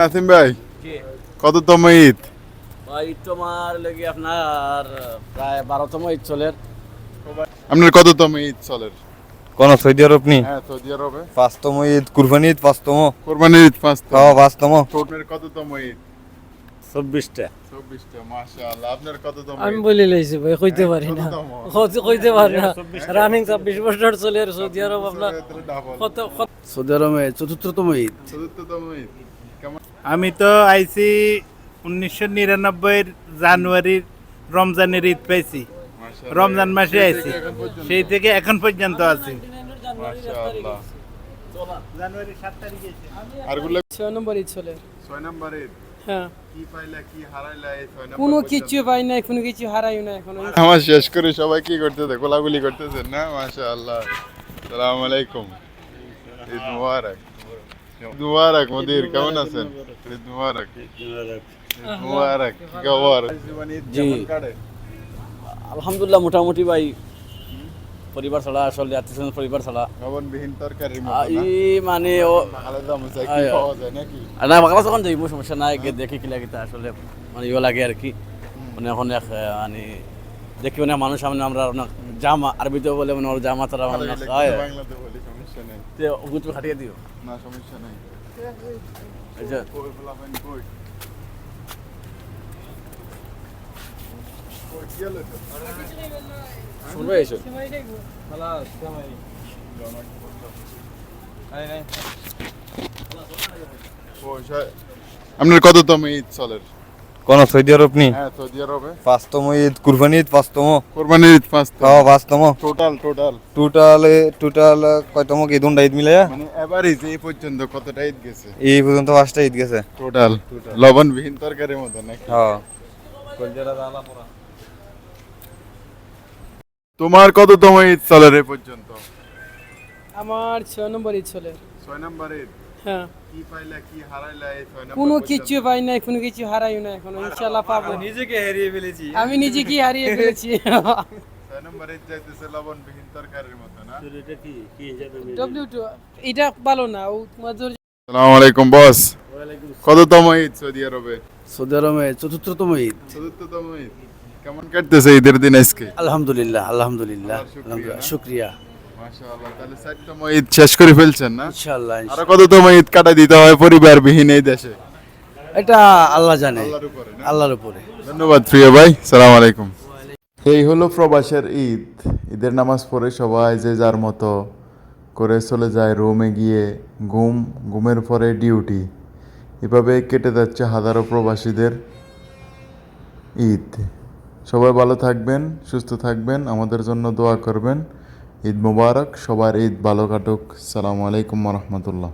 নাসিম ভাই কততম ঈদ? তোমার লেগে আপনার প্রায় বারোতম ঈদ চলের আপনার কততম ঈদ চলের কোন সৌদি আরব নি হ্যাঁ সৌদি আরবে। পাঁচতম ঈদ কুরবানি ঈদ পাঁচতম। কোরবানির ঈদ পাঁচতম। আপনার কততম ঈদ? চব্বিশটা। চব্বিশটা মাশাআল্লাহ। আপনার কততম আমি ঈদ? বলে লাইছি ভাই কইতে পারি না। কইতে- কইতে পারি না। রানিং ছাব্বিশ বছর চলে আর সৌদি আরব আপনার সৌদি আরবে চতুর্থতম ঈদ। চতুর্থতম ঈদ। আমি তো আইছি উনিশশো নিরানব্বই জানুয়ারির রমজানের ঈদ পাইছি। রমজান মাসে আইছি? সেই থেকে এখন পর্যন্ত আছি। মাশাআল্লাহ। জানুয়ারি সাত তারিখে আরগুলো ছয় নম্বর ঈদ চলে। ছয় নাম্বার ঈদ? হ্যাঁ। কি পাইলা কি হারাইলা এই ছয় নাম্বার কোনো? কিছু পাই নাই কোনো কিছু হারাই না এখন। আমার শেষ করে সবাই কি করতেছে? গোলাগুলি করতেছেন না? মাশাআল্লাহ। সালাম আলাইকুম। ঈদ মুবারক। মুবারক মদির কেমন আছেন মুবারক মুবারক খবর জি। আলহামদুলিল্লাহ মোটামুটি ভাই পরিবার ছাড়া আসলে আত্মীয় পরিবার ছাড়া লবণবিহীন আহ, ই মানে ও আলাদা মশা কি। পাওয়া যায় নাকি না বাংলা যখন যাই সমস্যা নাই দেখি কি লাগে তা আসলে মানে ইয়ে লাগে আর কি মানে এখন এক মানে দেখি মানে মানুষ সামনে আমরা অনেক জামা আরবিতেও বলে মানে ওর জামা তারা এগুলো হয়। বাংলাতে বলি সমস্যা নেই। তে গুতো খাটিয়ে দিও। না সমস্যা নেই। যে কই ফলাফেন কই কই? শুনবে এসো? কই, সা- আপনার কততম ঈদ চলের? কোন সৌদি আরব নি হ্যাঁ সৌদি আরবে। পাঁচতম ঈদ কুরবানি ঈদ পাঁচতম। কোরবানির ঈদ পাঁচ খাওয়া পাঁচতম। টোটাল টোটাল টোটাল টোটাল কয়তম ঈদ উন্ডা ঈদ মিলে মানে এভারেজ এই পর্যন্ত কতটা ঈদ গেছে? এই পর্যন্ত পাঁচটা ঈদ গেছে। টোটাল লবণবিহীন তরকারির মতো নাকি? হ্যাঁ। তোমার কততম ঈদ চলে রে পর্যন্ত? আমার ছয় নম্বর ঈদ চলে। ছয় নাম্বার ঈদ। হ্যাঁ। কি পাইলা কি হারাইলা এই ছয় নাম্বার কোনো কিছু পাই নাই কোনো কিছু হারাই না এখন ইনশাআল্লাহ পাবো। নিজেকে হারিয়ে ফেলেছি। আমি নিজেকে হারিয়ে ফেলেছি। এটা ভালো না ও তোমার আসসালামু আলাইকুম বস। কততম ঈদ সৌদি আরবে? সৌদি আরবে চতুর্থতম ঈদ। চতুর্থতম ঈদ। কেমন কাটতেছে ঈদের দিন আজকে? আলহামদুলিল্লাহ আলহামদুলিল্লাহ? শুক্রিয়া। মাশাআল্লাহ তাহলে চারতম ঈদ শেষ করে ফেলছেন না? ইনশাআল্লাহ আরও কততম ঈদ কাটা দিতে হয় পরিবারবিহীন এই দেশে? এটা আল্লাহ জানে। আল্লাহর উপরে আল্লাহর উপরে। ধন্যবাদ প্রিয় ভাই সালাম আলাইকুম। এই হলো প্রবাসের ঈদ। ঈদের নামাজ পড়ে সবাই যে যার মতো করে চলে যায় রুমে গিয়ে ঘুম ঘুমের পরে ডিউটি। এভাবে কেটে যাচ্ছে হাজারো প্রবাসীদের ঈদ। সবাই ভালো থাকবেন সুস্থ থাকবেন আমাদের জন্য দোয়া করবেন। ঈদ মুবারক সবার ঈদ ভালো কাটুক। সালামু আলাইকুম রহমতুল্লাহ।